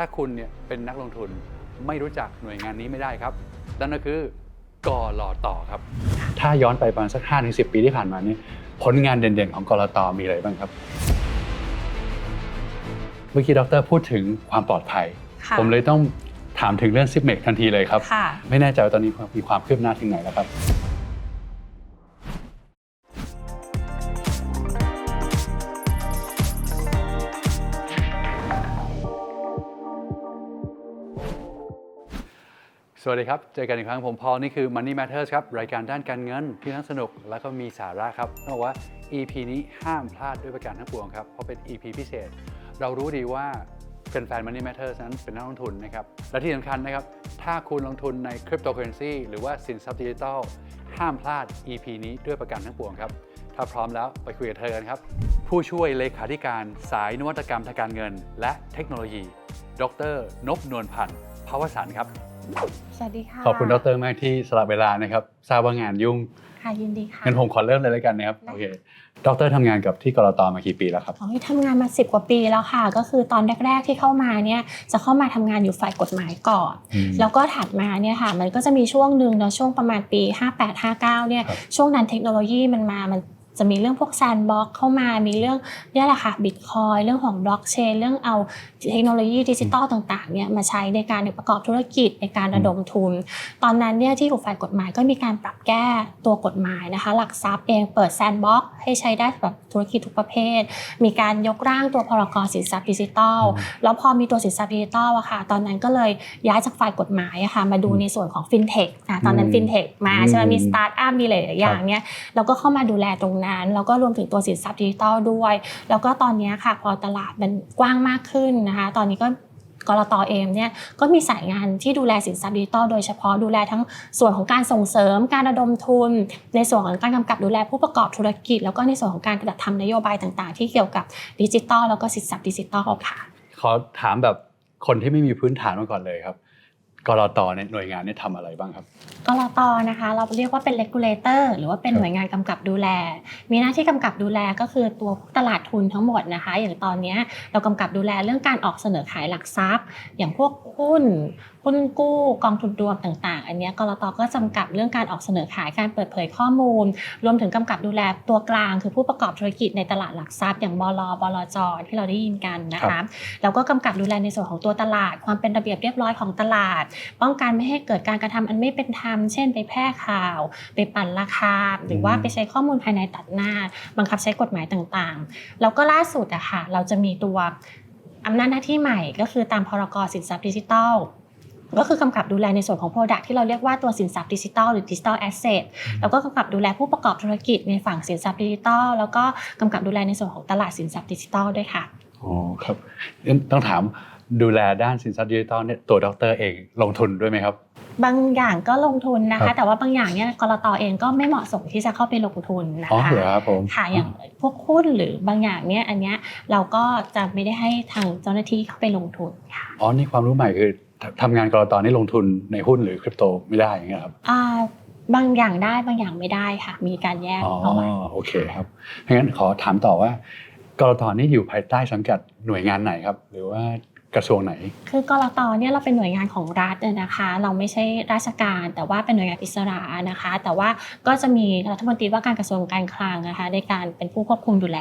ถ้าคุณเนี่ยเป็นนักลงทุนไม่รู้จักหน่วยงานนี้ไม่ได้ครับนั่นก็คือกลตครับ ถ้าย้อนไปประมาณสัก5ถึง10ปีที่ผ่านมานี่ผลงานเด่นๆ ของกลตมีอะไรบ้างครับ เมื่อกี้ดรพูดถึงความปลอดภัยค่ะผมเลยต้องถามถึงเรื่องซิปเมกทันทีเลยครับค่ะไม่แน่ใจว่าตอนนี้มีความคืบหน้าถึงไหนแล้วครับ วัสดีครับ เจอกันอีกครั้งผมพอลนี่คือ Money Matters ครับ รายการด้านการเงินที่ทั้งสนุกและก็มีสาระครับต้องบอกว่า EP นี้ห้ามพลาดด้วยประการทั้งปวงครับ เพราะเป็น EP พิเศษ เรารู้ดีว่าแฟนๆ Money Matters นั้นเป็นนักลงทุนนะครับ และที่สำคัญนะครับ ถ้าคุณลงทุนในคริปโตเคอเรนซีหรือว่าสินทรัพย์ดิจิทัลห้ามพลาด EP นี้ด้วยประการทั้งปวงครับ ถ้าพร้อมแล้วไปคุยกับเธอกันครับ ผู้ช่วยเลขาธิการสายนวัตกรรมทางการเงิน และเทคโนโลยี ดรนพนวลพันธ์ภาวสันครับ สวัสดีค่ะ ขอบคุณดรมากที่สละเวลานะครับทราบว่างานยุ่ง ค่ะยินดีค่ะงั้นผมขอเริ่มเลยแล้วกันนะครับได้โอเค ดรทำงานกับที่กรตมากี่ปีแล้วครับอ๋อทำงานมา 10 กว่าปีแล้วค่ะ ก็คือตอนแรก ๆที่เข้ามาเนี่ยจะเข้ามาทำงานอยู่ฝ่ายกฎหมายก่อน แล้วก็ถัดมาเนี่ยค่ะ มันก็จะมีช่วงหนึ่งเนาะช่วงประมาณปี 58-59เนี่ยครับช่วงนั้นเทคโนโลยีมันมามัน จะมีเรื่องพวกแซนบ็อกเข้ามา มีเรื่องเนี่ยแหละค่ะบิตคอยเรื่องของบล็อกเชนเรื่องเอาเทคโนโลยีดิจิตอลต่างๆเนี่ยมาใช้ในการประกอบธุรกิจในการระดมทุน ตอนนั้นเนี่ยที่อยู่ฝ่ายกฎหมายก็มีการปรับแก้ตัวกฎหมายนะคะ หลักทรัพย์เองเปิดแซนบ็อกให้ใช้ได้แบบธุรกิจทุกประเภท มีการยกร่างตัวพรกสินทรัพย์ดิจิทัลอืมแล้วพอมีตัวสินทรัพย์ดิจิทัลอะค่ะ ตอนนั้นก็เลยย้ายจากฝ่ายกฎหมายอะค่ะมาดูในส่วนของฟินเทคอะตอนนั้นอืมฟินเทคมาใช่ไหมอืมมีสตาร์ทอัพมีหลายๆอย่างเนี่ยเราก็เข้ามาดูแลตรงนั้นแล้วก็รวมถึงตัวสินทรัพย์ดิจิทัลด้วย แล้วก็ตอนนี้ค่ะพอตลาดมันกว้างมากขึ้นนะคะ ตอนนี้ก็กรตอเองเนี่ยก็มีสายงานที่ดูแลสินทรัพย์ดิจิทัลโดยเฉพาะดูแลทั้งส่วนของการส่งเสริมการระดมทุน ในส่วนของการกำกับดูแลผู้ประกอบธุรกิจ แล้วก็ในส่วนของการจัดทำนโยบายต่างๆ ที่เกี่ยวกับดิจิทัลแล้วก็สินทรัพย์ดิจิทัลค่ะขอถามแบบคนที่ไม่มีพื้นฐานมาก่อนเลยครับ กรตเนี่ยหน่วยงานเนี่ยทำอะไรบ้างครับ กรตนะคะ เราเรียกว่าเป็น regulator หรือว่าเป็นครับหน่วยงานกำกับดูแล มีหน้าที่กำกับดูแลก็คือตัวตลาดทุนทั้งหมดนะคะ อย่างตอนเนี้ยเรากำกับดูแลเรื่องการออกเสนอขายหลักทรัพย์ อย่างพวกหุ้นหุ้นกู้กองทุนรวมต่างๆ อันเนี้ยกรตก็จำกัดเรื่องการออกเสนอขายการเปิดเผยข้อมูล รวมถึงกำกับดูแลตัวกลาง คือผู้ประกอบธุรกิจในตลาดหลักทรัพย์ อย่างบลบลจที่เราได้ยินกันนะครัคะบแล้วก็กำกับดูแลในส่วนของตัวตลาด ความเป็นระเบียบเรียบร้อยของตลาดป้องกันไม่ให้เกิดการกระทำอันไม่เป็นธรรม เช่น ไปแพร่ข่าว ไปปั่นราคา หรือว่าไปใช้ข้อมูลภายในตัดหน้า บังคับใช้กฎหมายต่างๆ แล้วก็ล่าสุดอะค่ะเราจะมีตัวอำนาจหน้าที่ใหม่ก็คือตามพรกสินทรัพย์ดิจิทัลก็คือกำกับดูแลในส่วนของ Product ที่เราเรียกว่าตัวสินทรัพย์ดิจิทัลหรือ Digital Asset แล้วก็กำกับดูแลผู้ประกอบธุรกิจในฝั่งสินทรัพย์ดิจิทัลแล้วก็กำกับดูแลในส่วนของตลาดสินทรัพย์ดิจิทัลด้วยค่ะอ๋อครับงั้นต้องถาม ดูแลด้านสินทรัพย์ดิจิทัลเนี่ยตัวดรเองลงทุนด้วยไหมครับ บางอย่างก็ลงทุนนะครัคะบแต่ว่าบางอย่างเนี่ยกรตเองก็ไม่เหมาะสมที่จะเข้าไปลงทุนนะอ๋อคะเหรอครับผมค่ะอย่างพวกหุ้นหรือบางอย่างเนี่ยอันเนี้ยเราก็จะไม่ได้ให้ทางเจ้าหน้าที่เข้าไปลงทุนค่ะอ๋อนี่ความรู้ใหม่คือททำงานกรตนี่ลงทุนในหุ้นหรือคริปโตไม่ได้อย่างเงี้ยครับอ่าบางอย่างได้บางอย่างไม่ได้ค่ะ มีการแยกอ๋อเอาไว้โอเคครับงั้นขอถามต่อว่ากรตนี่อยู่ภายใต้สังกัดหน่วยงานไหนครับ หรือว่า กระทรวงไหน คือกรตเนี่ยเราเป็นหน่วยงานของรัฐนะคะ เราไม่ใช่ราชการ แต่ว่าเป็นหน่วยงานอิสระนะคะ แต่ว่าก็จะมีรัฐมนตรีว่าการกระทรวงการคลังนะคะในการเป็นผู้ควบคุมดูแล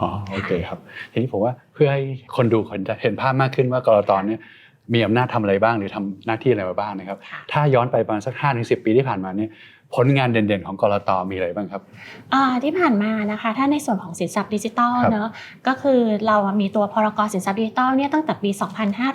อ๋อโอเคครับทีนี้ผมว่าเพื่อให้คนดูคนจะเห็นภาพมากขึ้นว่ากรตเนี่ยมีอำนาจทำอะไรบ้างหรือทำหน้าที่อะไรมาบ้างนะครับค่ะถ้าย้อนไปประมาณสัก5ถึง10ปีที่ผ่านมาเนี่ย ผลงานเด่นๆ ของกรตมีอะไรบ้างครับอ่าที่ผ่านมานะคะ ถ้าในส่วนของสินทรัพย์ดิจิทัลครับเนอะก็คือเรามีตัวพรกสินทรัพย์ดิจิทัลเนี่ยตั้งแต่ปี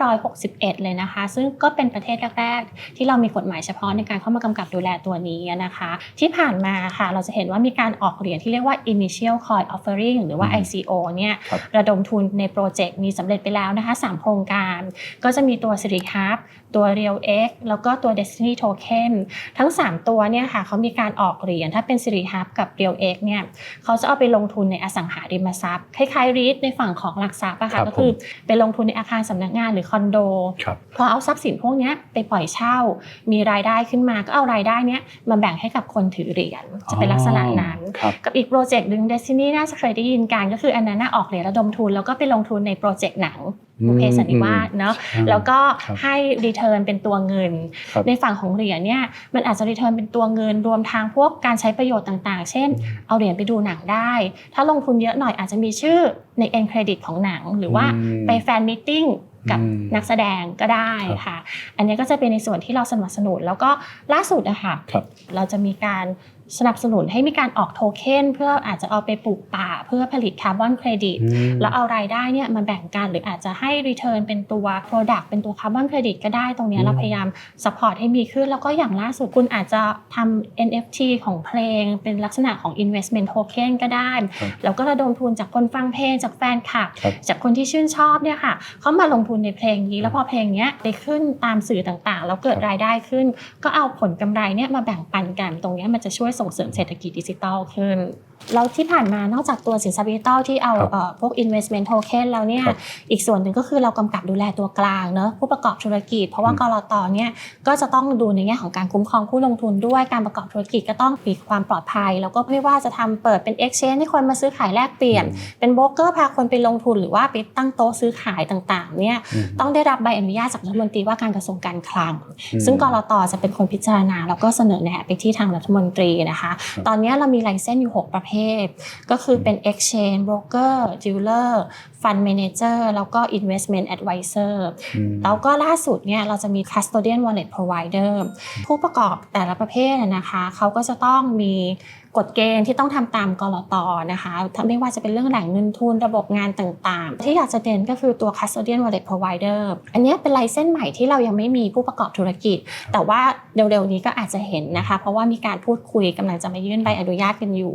2561 เลยนะคะ ซึ่งก็เป็นประเทศแรกๆ ที่เรามีกฎหมายเฉพาะในการเข้ามากำกับดูแลตัวนี้นะคะ ที่ผ่านมาค่ะเราจะเห็นว่ามีการออกเหรียญที่เรียกว่า initial coin offering หรือว่าอืม ICO เนี่ยครับระดมทุนในโปรเจกต์มีสำเร็จไปแล้วนะคะ 3 โครงการ ก็จะมีตัว s i r i h u b ตัว Real X แล้วก็ตัว Destiny Token ทั้ง 3 ตัวเนี่ยค่ะเขามีการออกเหรียญถ้าเป็น s i r i h u b กับ Real X เนี่ยเขาจะเอาไปลงทุนในอสังหาริมทรัพย์ คล้ายๆ REIT ในฝั่งของหลักทรัพย์อะครัค่ะบก็คือไปลงทุนในอาคารสำนักงานหรือคอนโดครับพอเอาทรัพย์สินพวกเนี้ยไปปล่อยเช่า มีรายได้ขึ้นมาก็เอารายได้เนี้ยมาแบ่งให้กับคนถือเหรียญจะเป็นลักษณะนั้นครับกับอีกโปรเจกต์หนึ่ง Destiny น่าจะเคยได้ยินกันก็คืออันนั้นน่ะออกเหรียญระดมทุนแล้วก็ไปลงทุนในโปรเจกต์หนัง บุพเพสันนิวาสเนาะอืมแล้วก็ครับให้รีเทิร์นเป็นตัวเงินครับในฝั่งของเหรียญเนี่ยมันอาจจะรีเทิร์นเป็นตัวเงินรวมทางพวกการใช้ประโยชน์ต่างๆ เช่น เอาเหรียญไปดูหนังได้ ถ้าลงทุนเยอะหน่อยอาจจะมีชื่อใน end credit ของหนัง หรือว่าอืมไปแฟนมิทติ้งกับอืมนักแสดงก็ได้ค่ะ อันนี้ก็จะเป็นในส่วนที่เราสนับสนุนแล้วก็ล่าสุดนะคะครับเราจะมีการ สนับสนุนให้มีการออกโทเค็นเพื่ออาจจะเอาไปปลูกป่า เพื่อผลิตคาร์บอนเครดิตอืมแล้วเอารายได้เนี่ยมาแบ่งกันหรืออาจจะให้ Return เป็นตัว Product เป็นตัว Carbon Credit ก็ได้ตรงเนี้ยอืมเราพยายาม Support ให้มีขึ้น แล้วก็อย่างล่าสุดคุณอาจจะทำ NFT ของเพลง เป็นลักษณะของ Investment Token ก็ได้ครับแล้วก็ระดมทุนจากคนฟังเพลงจากแฟนคลับครับ จากคนที่ชื่นชอบเนี่ยค่ะเขามาลงทุนในเพลงนี้แล้วพอเพลงเนี้ยไปขึ้นตามสื่อต่างๆ แล้วเกิดครับรายได้ขึ้น ก็เอาผลกำไรเนี่ยมาแบ่งปันกันตรงเนี้ยมันจะช่วยส่งเสริมเศรษฐกิจดิจิทัลขึ้น แล้วที่ผ่านมานอกจากตัวสินทรัพย์ดิจิทัลที่เอาครับเอ่อพวก investment token แล้วเนี่ยครับอีกส่วนหนึ่งก็คือเรากำกับดูแลตัวกลางเนอะผู้ประกอบธุรกิจ เพราะว่าอืมกรตเนี่ยก็จะต้องดูในแง่ของการคุ้มครองผู้ลงทุนด้วยการประกอบธุรกิจก็ต้องมีความปลอดภัย แล้วก็ไม่ว่าจะทำเปิดเป็น exchange ให้คนมาซื้อขายแลกเปลี่ยน เป็นโบรกเกอร์พาคนไปลงทุนหรือว่าไปตั้งโต๊ะซื้อขายต่างๆเนี่ยอืมต้องได้รับใบอนุญาตจากรัฐมนตรีว่าการกระทรวงการคลังอืมซึ่งกรตจะเป็นคนพิจารณาแล้วก็เสนอแนะไปที่ทางรัฐมนตรีนะคะครับตอนนี้เรามีไลเซนส์อยู่ 6 ประเภเทก็คือเป็น exchange broker dealer fund manager แล้วก็ investment advisor อืมแล้วก็ล่าสุดเนี่ยเราจะมี custodian wallet provider ผู้ประกอบแต่ละประเภทอะนะคะเขาก็จะต้องมีกฎเกณฑ์ที่ต้องทำตามกรตนะคะไม่ว่าจะเป็นเรื่องแหล่งเงินทุนระบบงานต่างๆ ที่อยากจะเด่นก็คือตัว custodian wallet provider อันเนี้ยเป็นไลเซนส์ใหม่ที่เรายังไม่มีผู้ประกอบธุรกิจ แต่ว่าเร็วๆนี้ก็อาจจะเห็นนะคะ เพราะว่ามีการพูดคุยกำลังจะมายื่นใบอนุญาตกันอยู่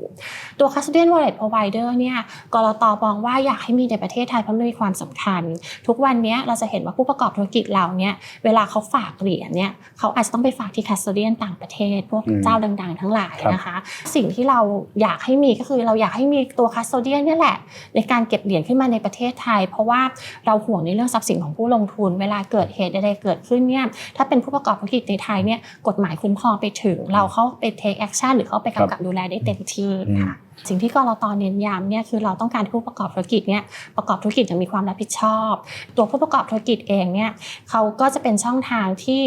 ตัว custodian wallet provider เนี่ยกรตมองว่าอยากให้มีในประเทศไทยเพราะมันมีความสำคัญ ทุกวันเนี้ยเราจะเห็นว่าผู้ประกอบธุรกิจเราเนี่ยเวลาเขาฝากเหรียญเนี่ยเขาอาจจะต้องไปฝากที่ custodian ต่างประเทศ พวกอืมเจ้าดังๆ ทั้งหลายครับนะคะ สิ่งที่เราอยากให้มีก็คือเราอยากให้มีตัว custodian เนี่ยแหละ ในการเก็บเหรียญขึ้นมาในประเทศไทย เพราะว่าเราห่วงในเรื่องทรัพย์สินของผู้ลงทุน เวลาเกิดเหตุใดๆเกิดขึ้นเนี่ยถ้าเป็นผู้ประกอบธุรกิจในไทยเนี่ยกฎหมายคุ้มครองไปถึง เราเข้าไป take action หรือเข้าไปกำกับดูแลได้เต็มที่ค่ะ สิ่งที่กรตเน้นย้ำเนี่ยคือเราต้องการให้ผู้ประกอบธุรกิจเนี่ยประกอบธุรกิจอย่างมีความรับผิดชอบ ตัวผู้ประกอบธุรกิจเองเนี่ยเขาก็จะเป็นช่องทางที่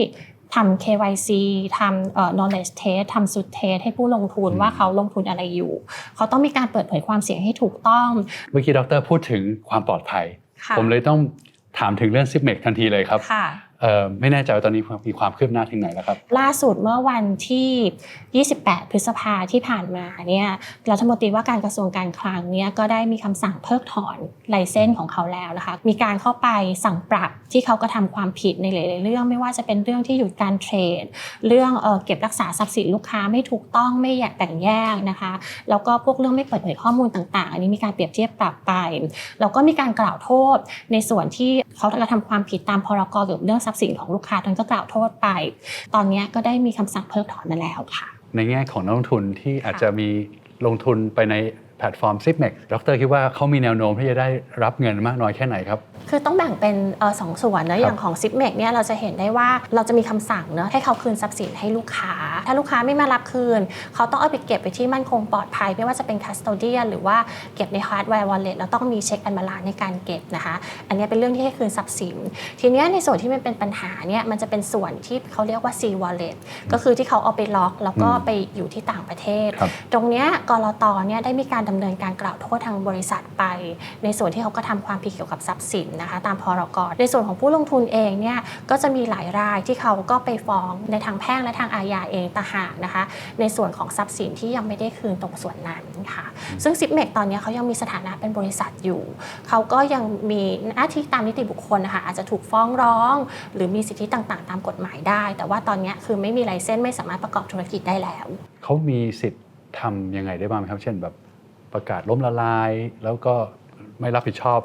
ทำ KYC ทำเอ่อ knowledge test ทำ suit test ให้ผู้ลงทุนอืมว่าเขาลงทุนอะไรอยู่ เขาต้องมีการเปิดเผยความเสี่ยงให้ถูกต้อง เมื่อกี้ดรพูดถึงความปลอดภัยค่ะผมเลยต้องถามถึงเรื่อง s i p m e c ทันทีเลยครับค่ะเอ่อ ไม่แน่ใจว่าตอนนี้มีความคืบหน้าถึงไหนแล้วครับ ล่าสุดเมื่อวันที่ 28 พฤษภาที่ผ่านมาเนี่ยรัฐมนตรีว่าการกระทรวงการคลังเนี่ยก็ได้มีคำสั่งเพิกถอนไลเซนส์ของเขาแล้วนะคะ มีการเข้าไปสั่งปรับที่เขากระทำความผิดในหลาย ๆ เรื่อง ไม่ว่าจะเป็นเรื่องที่หยุดการเทรด เรื่องเก็บรักษาทรัพย์สินลูกค้าไม่ถูกต้องไม่อยากแบ่งแยกนะคะ แล้วก็พวกเรื่องไม่เปิดเผยข้อมูลต่าง ๆ อันนี้มีการเปรียบเทียบปรับไป แล้วก็มีการกล่าวโทษในส่วนที่เขากระทำความผิดตามพรกหรือเรื่องทรัพย์สินของลูกค้าตอนนก็กล่าวโทษไป ตอนนี้ก็ได้มีคำสั่งเพิกถอนมาแล้วค่ะ ในแง่ของนักลงทุนที่อาจจะมีลงทุนไปใน แพลตฟอร์ม s i p m e c ดรคิดว่าเขามีแนวโน้มที่จะได้รับเงินมากน้อยแค่ไหนครับ คือต้องแบ่งเป็นเอ่อสองส่วนนะอย่างของซิปเมกเนี่ยเราจะเห็นได้ว่าเราจะมีคำสั่งเนอะให้เขาคืนทรัพย์สินให้ลูกค้า ถ้าลูกค้าไม่มารับคืน เขาต้องเอาไปเก็บไปที่มั่นคงปลอดภัย ไม่ว่าจะเป็นคัสโตเดียหรือว่าเก็บในฮาร์ดแวร์วอลเล็ตแล้วต้องมีเช็คอันบาลานในการเก็บนะคะ อันนี้เป็นเรื่องที่ให้คืนทรัพย์สิน ทีเนี้ยในส่วนที่มันเป็นปัญหาเนี่ยมันจะเป็นส่วนที่เขาเรียกว่า C wallet ก็คือที่เขาเอาไปล็อก แล้วก็อืมไปอยู่ที่ต่างประเทศครับตรงเนี้ยกรตเนี่ยได้มีการดำเนินการกล่าวโทษทางบริษัทไป ในส่วนที่เขาก็ทำความผิดเกี่ยวกับทรัพย์สินนะคะตามพรกในส่วนของผู้ลงทุนเองเนี่ยก็จะมีหลายรายที่เขาก็ไปฟ้องในทางแพ่งและทางอาญาเองต่างหากนะคะ ในส่วนของทรัพย์สินที่ยังไม่ได้คืนตรงส่วนนั้นค่ะ ซึ่งซิปเมกตอนนี้เขายังมีสถานะเป็นบริษัทอยู่ เขาก็ยังมีหน้าที่ตามนิติบุคคลนะคะอาจจะถูกฟ้องร้อง หรือมีสิทธิต่างๆ ตามกฎหมายได้ แต่ว่าตอนนี้คือไม่มีไลเซนส์ไม่สามารถประกอบธุรกิจได้แล้ว เขามีสิทธิ์ทำยังไงได้บ้างครับ เช่นแบบ ประกาศล้มละลาย แล้วก็ไม่รับผิดชอบ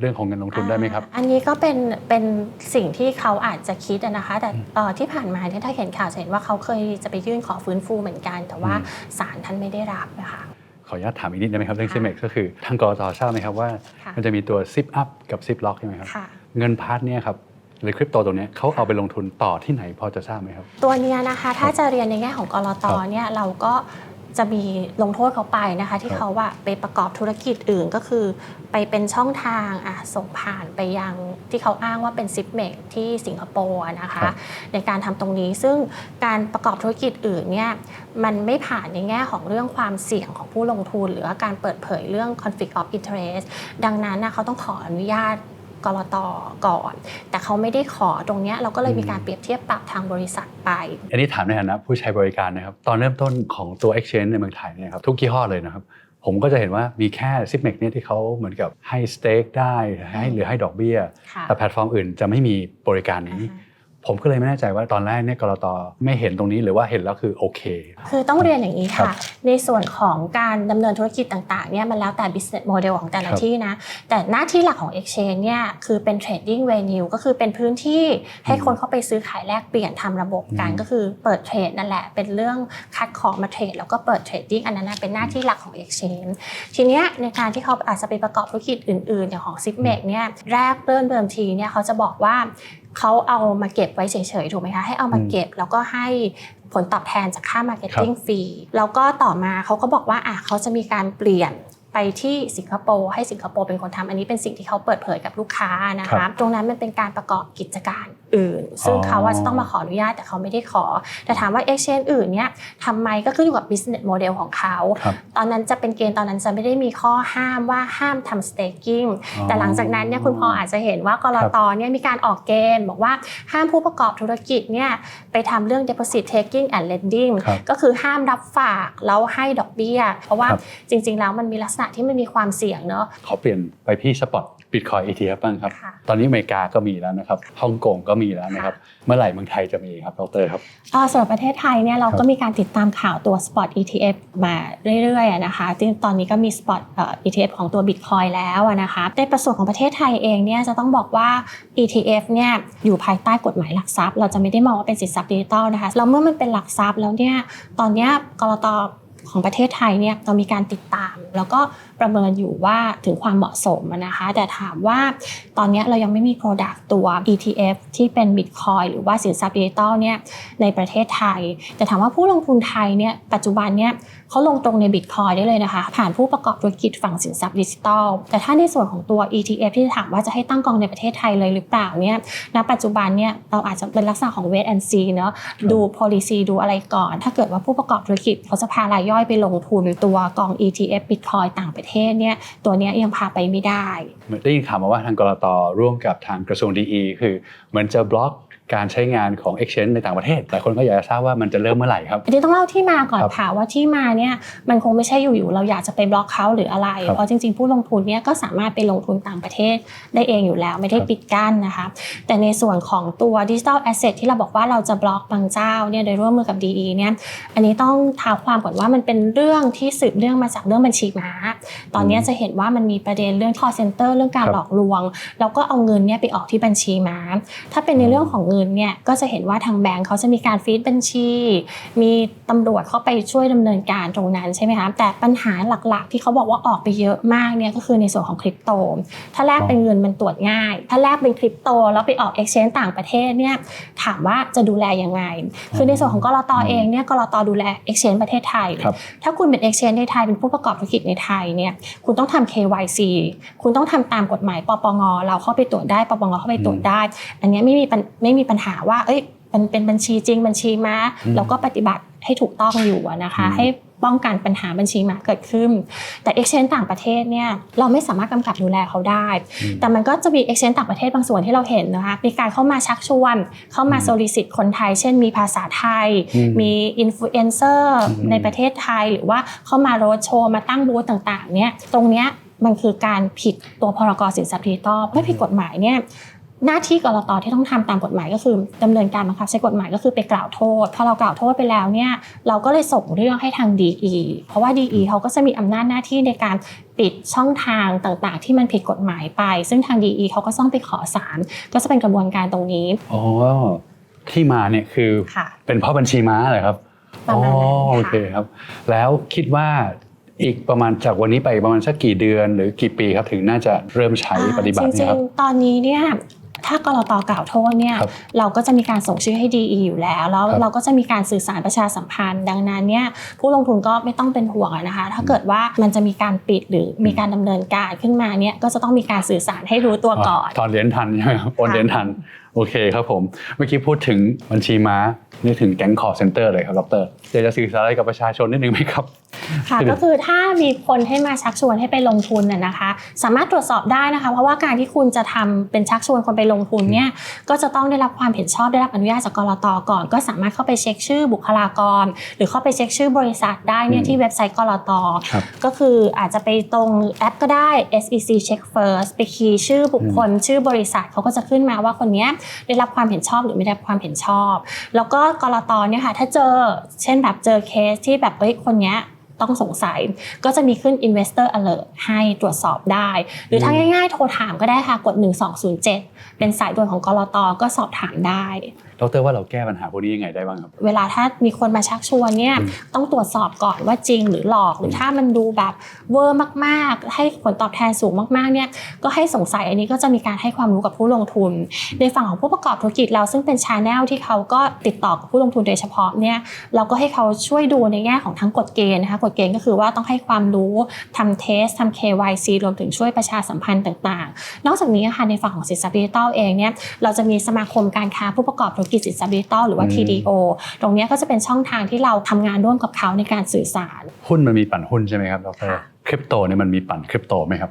เรื่องของเงินลงทุนได้ไหมครับอ่าอันนี้ก็เป็นเป็นสิ่งที่เขาอาจจะคิดอะนะคะ แต่เอ่อที่ผ่านมาเนี่ยถ้าเห็นข่าวจะเห็นว่าเขาเคยจะไปยื่นขอฟื้นฟูเหมือนกัน แต่ว่าอืมศาลท่านไม่ได้รับนะคะขออนุญาตถามอีกนิดได้ไหมครับเรื่องค่ะซิมเมกก็คือทางกรตทราบไหมครับว่าค่ะมันจะมีตัวซิปอัพกับซิปล็อกใช่ไหมครับค่ะเงินพาร์ทเนี่ยครับหรือคริปโตตรงเนี้ยเขาเอาไปลงทุนต่อที่ไหนพอจะทราบไหมครับ ตัวเนี้ยนะคะถ้าจะเรียนในแง่ของกรตครับเนี่ยเราก็ จะมีลงโทษเขาไปนะคะ ที่ครับเขาว่าไปประกอบธุรกิจอื่นก็คือ ไปเป็นช่องทางอะส่งผ่านไปยังที่เขาอ้างว่าเป็นซิปเมกที่สิงคโปร์อะนะคะ ในการทำตรงนี้ซึ่งการประกอบธุรกิจอื่นเนี่ยมันไม่ผ่านในแง่ของเรื่องความเสี่ยงของผู้ลงทุน หรือว่าการเปิดเผยเรื่อง conflict of interest ดังนั้นนะเขาต้องขออนุญาต กรตก่อน แต่เขาไม่ได้ขอตรงเนี้ยเราก็เลยมีการเปรียบเทียบปรับทางบริษัทไป อันนี้ถามในฐานะผู้ใช้บริการนะครับ ตอนเริ่มต้นของตัว Exchange ในเมืองไทยเนี่ยครับทุกยี่ห้อเลยนะครับผมก็จะเห็นว่ามีแค่ s i p m e x เนี่ยที่เขาเหมือนกับให้สเต็กได้ให้หรือให้ดอกเบี้ยค่ะแต่แพลตฟอร์มอื่นจะไม่มีบริการนี้ ผมก็เลยไม่แน่ใจว่าตอนแรกเนี่ยกรตไม่เห็นตรงนี้หรือว่าเห็นแล้วคือโอเค คือต้องเรียนอย่างนี้ครัค่ะบในส่วนของการดำเนินธุรกิจต่างๆเนี่ยมันแล้วแต่ business model ของแต่ละครับที่นะ แต่หน้าที่หลักของ exchange เนี่ยคือเป็น trading venue ก็คือเป็นพื้นที่ให้คนเข้าไปซื้อขายแลกเปลี่ยนทำระบบกันอืมก็คือเปิดเทรดนั่นแหละเป็นเรื่องคัดของมาเทรดแล้วก็เปิด trading อันนั้นนะเป็นหน้าที่หลักของ exchange ทีเนี้ยในการที่เขาอาจจะไปประกอบธุรกิจอื่นๆอย่างของ s i p m e x เนี่ยแรกเริ่มเดิมทีเนี่ยเขาจะบอกว่า เขาเอามาเก็บไว้เฉยๆถูกไหมคะให้เอามาเก็บแล้วก็ให้ผลตอบแทนจากค่า marketing ฟรีแล้วก็ต่อมาเขาก็บอกว่าอะเขาจะมีการเปลี่ยน ไปที่สิงคโปร์ให้สิงคโปร์เป็นคนทำอันนี้เป็นสิ่งที่เขาเปิดเผยกับลูกค้านะครัคะบตรงนั้นมันเป็นการประกอบกิจการอื่น ซึ่งอ๋อเขาว่าจะต้องมาขออนุญาตแต่เขาไม่ได้ขอ แต่ถามว่า exchange อื่นเนี่ยทำไมก็ขึ้นอยู่กับ business model ของเขาครับตอนนั้นจะเป็นเกณฑ์ตอนนั้นจะไม่ได้มีข้อห้ามว่าห้ามทำ staking อ๋อแต่หลังจากนั้นเนี่ยคุณพออาจจะเห็นว่ากรตเนี่ยมีการออกเกณฑ์ บอกว่าห้ามผู้ประกอบธุรกิจเนี่ยไปทำเรื่อง deposit taking and lending ครับก็คือห้ามรับฝากแล้วให้ดอกเบี้ย เพราะว่าครับจริง ๆ แล้วมันมีลักษณะที่มันมีความเสี่ยงเนาะขอเปลี่ยนไปที่สปอตบิตคอย ETF บ้างครับค่ะตอนนี้อเมริกาก็มีแล้วนะครับฮ่องกงก็มีแล้วนะครับ เมื่อไหร่เมืองไทยจะมีครับดรครับอ่าสำหรับประเทศไทยเนี่ยเราก็มีการติดตามข่าวตัว Spot ETF มาเรื่อยๆอะนะคะซึ่งตอนนี้ก็มี Spot เอ่อ ETF ของตัว Bitcoin แล้วอะนะคะในประส่วนของประเทศไทยเองเนี่ยจะต้องบอกว่า ETF เนี่ยอยู่ภายใต้กฎหมายหลักทรัพย์ เราจะไม่ได้มองว่าเป็นสินทรัพย์ดิจิทัลนะคะแล้วเมื่อมันเป็นหลักทรัพย์แล้วเนี่ยตอนเนี้ยกรตของประเทศไทยเนี่ยเรามีการติดตาม แล้วก็ประเมินอยู่ว่าถึงความเหมาะสมอะนะคะ แต่ถามว่าตอนเนี้ยเรายังไม่มี Product ตัว ETF ที่เป็น Bitcoin หรือว่าสินทรัพย์ดิจิทัลเนี่ยในประเทศไทย แต่ถามว่าผู้ลงทุนไทยเนี่ยปัจจุบันเนี่ยเขาลงตรงในบิตคอยได้เลยนะคะ ผ่านผู้ประกอบธุรกิจฝั่งสินทรัพย์ดิจิทัลแต่ถ้าในส่วนของตัว ETF ที่ถามว่าจะให้ตั้งกองในประเทศไทยเลยหรือเปล่าเนี่ยณปัจจุบันเนี่ยเราอาจจะเป็นลักษณะของ wait and see เนาะดู policy ดูอะไรก่อน ถ้าเกิดว่าผู้ประกอบธุรกิจเขาจะพารายย่อยไปลงทุนตัวกอง ETF บิตคอยต่างประเทศเนี่ยตัวเนี้ยยังพาไปไม่ได้ได้ยินข่าวมาว่าทางกรตร่วมกับทางกระทรวงดีคือเหมือนจะบล็อกการใช้งานของ Exchange ในต่างประเทศ หลายคนก็อยากจะทราบว่ามันจะเริ่มเมื่อไหร่ครับอันนี้ต้องเล่าที่มาก่อนครับค่ะว่าที่มาเนี่ยมันคงไม่ใช่อยู่ๆเราอยากจะไปบล็อกเขาหรืออะไรครับเพราะจริงๆ ผู้ลงทุนเนี่ยก็สามารถไปลงทุนต่างประเทศได้เองอยู่แล้วไม่ได้ครับปิดกั้นนะคะแต่ในส่วนของตัวดิจิทัลแอสเซทที่เราบอกว่าเราจะบล็อกบางเจ้าเนี่ยโดยร่วมมือกับ DE เนี่ยอันนี้ต้องท้าความก่อนว่ามันเป็นเรื่องที่สืบเรื่องมาจากเรื่องบัญชีม้าตอนเนี้ยจะเห็นว่ามันมีประเด็นเรื่อง call center เรื่องการครับหลอกลวง แล้วก็เอาเงินเนี่ยไปออกที่บัญชีม้า ถ้าเป็นในเรื่องของเงินเนี่ยก็จะเห็นว่าทางแบงก์เขาจะมีการฟีดบัญชี มีตำรวจเข้าไปช่วยดำเนินการตรงนั้นใช่ไหมคะ แต่ปัญหาหลักๆ ที่เขาบอกว่าออกไปเยอะมากเนี่ยก็คือในส่วนของคริปโต ถ้าแลกเป็นเงินมันตรวจง่าย ถ้าแลกเป็นคริปโตแล้วไปออก exchange ต่างประเทศเนี่ยถามว่าจะดูแลยังไง คือในส่วนของกรตเองเนี่ยกรตดูแล exchange ประเทศไทยครับถ้าคุณเป็น exchange ในไทยเป็นผู้ประกอบธุรกิจในไทยเนี่ยคุณต้องทำ KYC คุณต้องทำตามกฎหมายปปงเราเข้าไปตรวจได้ปปงเข้าไปตรวจได้ อันเนี้ยไม่มีปัญไม่มีปัญหาว่าเอ้ยมันเป็นบัญชีจริงบัญชีม้าอืมเราก็ปฏิบัติให้ถูกต้องอยู่อะนะคะอืมให้ ป้องกันปัญหาบัญชีม้าเกิดขึ้น แต่ exchange ต่างประเทศเนี่ยเราไม่สามารถกำกับดูแลเขาได้อืมแต่มันก็จะมี exchange ต่างประเทศบางส่วนที่เราเห็นนะคะมีการเข้ามาชักชวน เข้ามาอืมโซลิสิตคนไทย เช่นมีภาษาไทยอืมมีอินฟลูเอนเซอร์อืมในประเทศไทย หรือว่าเข้ามาโรดโชว์มาตั้งบูธต่างๆเนี่ยตรงเนี้ยมันคือการผิดตัวพรกสินทรัพย์ดิจิทัลไม่ผิดกฎหมายเนี่ย หน้าที่กรตที่ต้องทำตามกฎหมายก็คือดำเนินการบังคับใช้กฎหมายก็คือไปกล่าวโทษพอเรากล่าวโทษไปแล้วเนี่ยเราก็เลยส่งเรื่องให้ทาง DE เพราะว่า DE เขาก็จะมีอำนาจหน้าที่ในการปิดช่องทางต่างๆ ที่มันผิดกฎหมายไป ซึ่งทาง DE เขาก็ต้องไปขอศาลก็จะเป็นกระบวนการตรงนี้อ๋อที่มาเนี่ยคือค่ะเป็นเพราะบัญชีม้าเหรอครับประมาณนั้นอ๋อโอค่ะเคครับ แล้วคิดว่าอีกประมาณจากวันนี้ไปประมาณสักกี่เดือน หรือกี่ปีครับถึงน่าจะเริ่มใช้ปฏิบัติจเนี่ยริคงรับๆตอนนี้เนี่ย ถ้ากรตกล่าวโทษเนี่ยครับเราก็จะมีการส่งชื่อให้ดีอยู่แล้ว แล้วครับเราก็จะมีการสื่อสารประชาสัมพันธ์ ดังนั้นเนี่ยผู้ลงทุนก็ไม่ต้องเป็นห่วงอะนะคะ ถ้าเกิดว่ามันจะมีการปิดหรือมีการดำเนินการขึ้นมาเนี่ยก็จะต้องมีการสื่อสารให้รู้ตัวก่อน ตอนเหรียญทันใช่ไหมครับโอนเหรียญทัน โอเคครับผม เมื่อกี้พูดถึงบัญชีม้านึกถึงแก๊งคอร์เซ็นเตอร์เลยครับดรอยากจะสื่อสารอะไรกับประชาชนนิดนึงไหมครับค่ะคือก็คือถ้ามีคนให้มาชักชวนให้ไปลงทุนน่ะนะคะ สามารถตรวจสอบได้นะคะ เพราะว่าการที่คุณจะทำเป็นชักชวนคนไปลงทุนเนี่ยก็จะต้องได้รับความเห็นชอบได้รับอนุญาตจากกรตก่อน ก็สามารถเข้าไปเช็คชื่อบุคลากร หรือเข้าไปเช็คชื่อบริษัทได้เนี่ยอืมที่เว็บไซต์กรตครับก็คืออาจจะไปตรงแอปก็ได้ SEC Check First ไปคีย์ชื่อบุคคลชื่อบริษัทเขาก็จะขึ้นมาว่าคนเนี้ยได้รับความเห็นชอบหรือไม่ได้รับความเห็นชอบ แล้วก็กรตเนี่ยค่ะถ้าเจอเช่นแบบเจอเคสที่แบบเอ้ยคนเนี้ยต้องสงสัยก็จะมีขึ้น investor alert ให้ตรวจสอบได้ หรือถ้าง่ายๆ โทรถามก็ได้ค่ะ กด 1207 เป็นสายด่วนของกรตก็สอบถามได้ ดรว่าเราแก้ปัญหาพวกนี้ยังไงได้บ้างครับ เวลาถ้ามีคนมาชักชวนเนี่ยอืมต้องตรวจสอบก่อนว่าจริงหรือหลอกหรือถ้ามันดูแบบเวอร์มากๆ ให้ผลตอบแทนสูงมากๆเนี่ยก็ให้สงสัยอันนี้ก็จะมีการให้ความรู้กับผู้ลงทุน ในฝั่งของผู้ประกอบธุรกิจเราซึ่งเป็นชาแนลที่เขาก็ติดต่อกับผู้ลงทุนโดยเฉพาะเนี่ยเราก็ให้เขาช่วยดูในแง่ของทั้งกฎเกณฑ์นะคะกฎเกณฑ์ก็คือว่าต้องให้ความรู้ทำเทสทำ KYC รวมถึงช่วยประชาสัมพันธ์ต่าง ๆ นอกจากนี้ค่ะในฝั่งของสินทรัพย์ดิจิทัลเองเนี่ยเราจะมีสมาคมการค้าผู้ประกอบธุรกิจสินทรัพย์ดิจิทัลหรือว่าอืม TDO ตรงเนี้ยก็จะเป็นช่องทางที่เราทำงานร่วมกับเขาในการสื่อสาร หุ้นมันมีปั่นหุ้นใช่ไหมครับดร ค่ะคริปโตเนี่ยมันมีปั่นคริปโตไหมครับ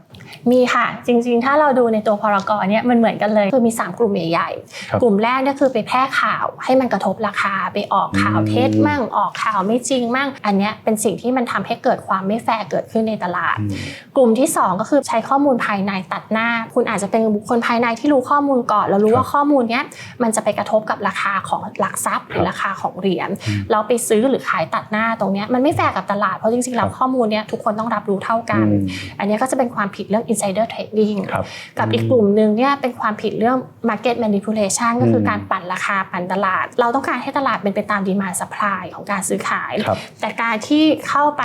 มีค่ะ จริงๆ ถ้าเราดูในตัวพรกรเนี่ยมันเหมือนกันเลย คือมี 3 กลุ่มใหญ่ครับๆกลุ่มแรกเนี่ยคือไปแพร่ข่าวให้มันกระทบราคาไปออกข่าวอืมเท็จมั่งออกข่าวไม่จริงมั่ง อันเนี้ยเป็นสิ่งที่มันทำให้เกิดความไม่แฟร์เกิดขึ้นในตลาดอืมกลุ่มที่ 2 ก็คือใช้ข้อมูลภายในตัดหน้า คุณอาจจะเป็นบุคคลภายในที่รู้ข้อมูลก่อนแล้วรู้ครับว่าข้อมูลเนี้ยมันจะไปกระทบกับราคาของหลักทรัพย์หรือราคาของเหรียญอืมเราไปซื้อหรือขายตัดหน้าตรงเนี้ยมันไม่แฟร์กับตลาดเพราะจริงๆแล้วครับข้อมูลเนี้ยทุกคนต้องรับรู้เท่ากันอืมอันเนี้ยก็จะเป็นความผิดเรื่อง insider trading ครับกับอีกกลุ่มหนึ่งเนี่ยเป็นความผิดเรื่อง market manipulation ก็คืออมการปั่นราคาปั่นตลาด เราต้องการให้ตลาดเป็นไปตาม demand supply ของการซื้อขายครับแต่การที่เข้าไป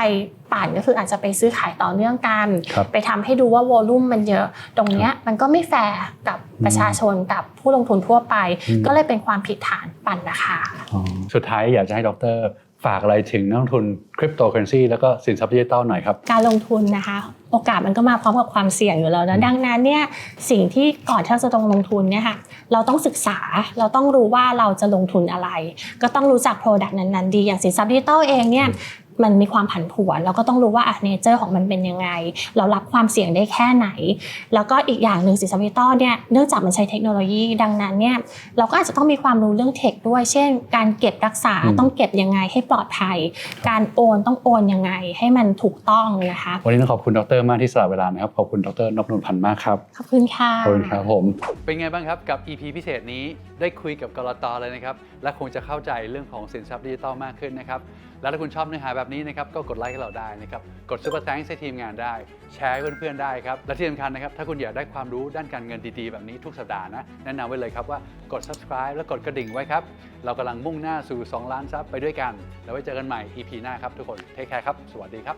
ปั่นก็คืออาจจะไปซื้อขายต่อเนื่องกันครับไปทำให้ดูว่าโวลุ่มมันเยอะ ตรงเนี้ยมันก็ไม่แฟร์กับประชาชนกับผู้ลงทุนทั่วไปอืมก็เลยเป็นความผิดฐานปั่นราคาอ๋อสุดท้ายอยากจะให้ดร ฝากอะไรถึงนักลงทุนคริปโตเคอเรนซีแล้วก็สินทรัพย์ดิจิตอลหน่อยครับ การลงทุนนะคะ โอกาสมันก็มาพร้อมกับความเสี่ยงอยู่แล้วนะดังนั้นเนี่ยสิ่งที่ก่อนที่เราจะต้องลงทุนเนี่ยค่ะเราต้องศึกษาเราต้องรู้ว่าเราจะลงทุนอะไร ก็ต้องรู้จัก Product นั้นๆดีอย่างสินทรัพย์ดิจิตอลเองเนี่ย มันมีความผันผวนเราก็ต้องรู้ว่าอะเนเจอร์ของมันเป็นยังไง เรารับความเสี่ยงได้แค่ไหน แล้วก็อีกอย่างหนึ่งสินทรัพย์ดิจิตอลเนี่ยเนื่องจากมันใช้เทคโนโลยีดังนั้นเนี่ยเราก็อาจจะต้องมีความรู้เรื่องเทคด้วย เช่น การเก็บรักษาอืมต้องเก็บยังไงให้ปลอดภัย การโอนต้องโอนยังไงให้มันถูกต้องนะคะวันนี้ต้องขอบคุณดรมากที่สละเวลานะครับขอบคุณดรนพนนท์พันธ์มากครับขอบคุณค่ะขอบคุณครับผมเป็นไงบ้างครับกับ EP พิเศษนี้ได้คุยกับกรตเลยนะครับ และคงจะเข้าใจเรื่องของสินทรัพย์ดิจิทัลมากขึ้นนะครับ และถ้าคุณชอบเนื้อหาแบบนี้นะครับก็กดไลค์ให้เราได้นะครับ กดซุปเปอร์แ n งให้ทีมงานได้ แชร์ให้เพื่อนๆได้ครับ และที่สำคัญนะครับ ถ้าคุณอยากได้ความรู้ด้านการเงินดีๆ แบบนี้ทุกสัปดาห์นะ แนะนำไว้เลยครับว่ากด subscribe และกดกระดิ่งไว้ครับ เรากำลังมุ่งหน้าสู่ 2 ล้านซับไปด้วยกัน แล้วไว้เจอกันใหม่ EP หน้าครับทุกคนเทคแคร์ครับ สวัสดีครับ